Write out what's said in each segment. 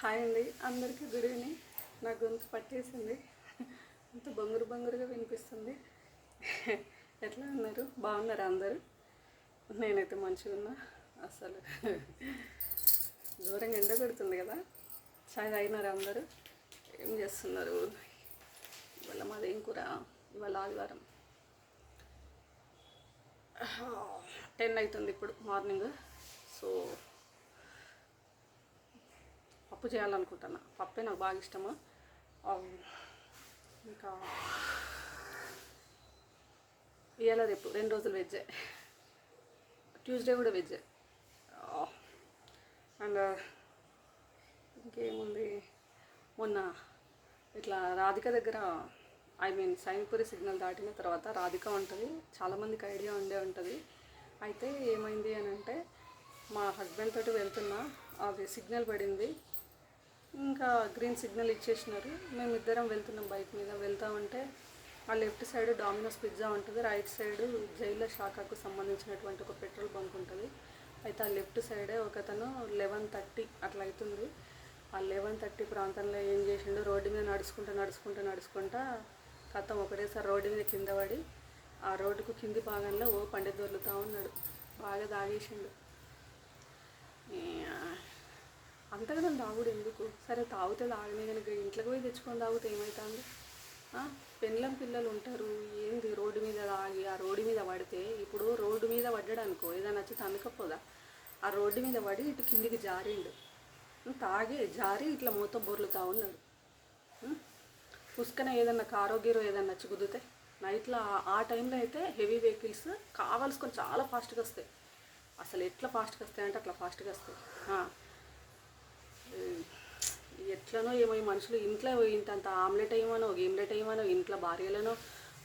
Hi అండి. అందరికీ good evening. నా గొంతు పట్టేసింది. అంత బొంగురు బొంగురుగా వినిపిస్తుంది. ఎట్లా ఉన్నారు? బాగున్నారు అందరూ? నేనైతే మంచిగా ఉన్నా. అసలు దూరంగా ఎండ పెడుతుంది కదా. చాయ్ తాగినారా అందరూ? ఏం చేస్తున్నారు? ఇవాళ మాది ఏం కూర? ఇవాళ ఆదివారం. టెన్ అవుతుంది ఇప్పుడు మార్నింగ్. సో పప్పు చేయాలనుకుంటున్నా. పప్పే నాకు బాగా ఇష్టము. ఇంకా ఇవాళ రేపు రెండు రోజులు వెజ్జే ట్యూస్డే కూడా వెజ్జే అండ్ ఇంకేముంది? మొన్న ఇట్లా రాధిక దగ్గర ఐ మీన్ సైన్పురి సిగ్నల్ దాటిన తర్వాత రాధిక ఉంటుంది. చాలామందికి ఐడియా ఉండే ఉంటుంది. అయితే ఏమైంది అని అంటే మా హస్బెండ్ తోటి వెళ్తున్నా. అది సిగ్నల్ పడింది. ఇంకా గ్రీన్ సిగ్నల్ ఇచ్చేసినారు. మేమిద్దరం వెళ్తున్నాం బైక్ మీద. వెళ్తా ఉంటే ఆ లెఫ్ట్ సైడ్ డామినోస్ పిజ్జా ఉంటుంది. రైట్ సైడ్ జైల శాఖకు సంబంధించినటువంటి ఒక పెట్రోల్ బంక్ ఉంటుంది. అయితే ఆ లెఫ్ట్ సైడే ఒకతను లెవెన్ థర్టీ అట్లా అవుతుంది ఆ లెవెన్ థర్టీ ప్రాంతంలో ఏం చేసిండు? రోడ్డు మీద నడుచుకుంటూ నడుచుకుంటూ నడుచుకుంటా కథం ఒకటేసారి రోడ్డు మీద కింద పడి ఆ రోడ్డుకు కింది భాగంలో ఓ పండిత్ దొర్లుతూ ఉన్నాడు. బాగా తాగేసిండు ఈ, అంతగా తాగుడు ఎందుకు? సరే తాగితే తాగనే కనుక ఇంట్లోకి పోయి తెచ్చుకొని తాగితే ఏమవుతుంది పెళ్ళం పిల్లలు ఉంటారు. ఏంది రోడ్డు మీద తాగి ఆ రోడ్డు మీద పడితే ఇప్పుడు రోడ్డు మీద పడ్డాడనుకో ఏదైనా వచ్చి తనకపోదా ఆ రోడ్డు మీద పడి ఇటు కిందికి జారిండు. తాగి జారి ఇట్లా మూత బొర్లుతా ఉన్నాడు. పుస్కన ఏదన్నా కారో గీరో ఏదన్నా వచ్చి కుదిరితే నైట్లో ఆ- టైంలో అయితే హెవీ వెహికల్స్ కావాల్సుకొని చాలా ఫాస్ట్గా వస్తాయి. అసలు ఎట్లా ఫాస్ట్గా వస్తాయి అంటే అట్లా ఫాస్ట్గా వస్తాయి. ఎట్లనో ఏమో ఈ మనుషులు ఇంట్లో ఇంతంత ఆమ్లెట్ ఏమనో గీమ్లెట్ ఏమనో ఇంట్లో భార్యలనో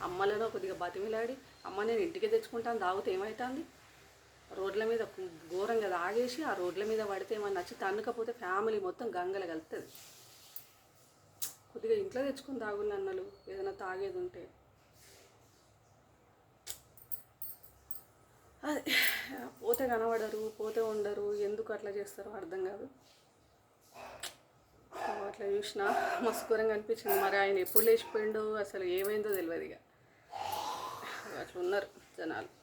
అమ్మలనో కొద్దిగా బతిమిలాడి అమ్మ నేను ఇంటికి తెచ్చుకుంటాను తాగితే ఏమవుతుంది రోడ్ల మీద ఘోరంగా తాగేసి ఆ రోడ్ల మీద పడితే ఏమన్నా నచ్చి తన్నుకపోతే ఫ్యామిలీ మొత్తం గంగలు కలుతుంది కొద్దిగా ఇంట్లో తెచ్చుకుని తాగులు అన్నలు ఏదైనా తాగేది ఉంటే. అదే పోతే కనబడరు పోతే ఉండరు ఎందుకు అట్లా చేస్తారో అర్థం కాదు. అట్లా చూసిన మస్తు ఘోరంగా అనిపించింది. మరి ఆయన ఎప్పుడు లేచిపోయిండో అసలు ఏమైందో తెలియదు ఇక. అట్లా ఉన్నారు జనాలు.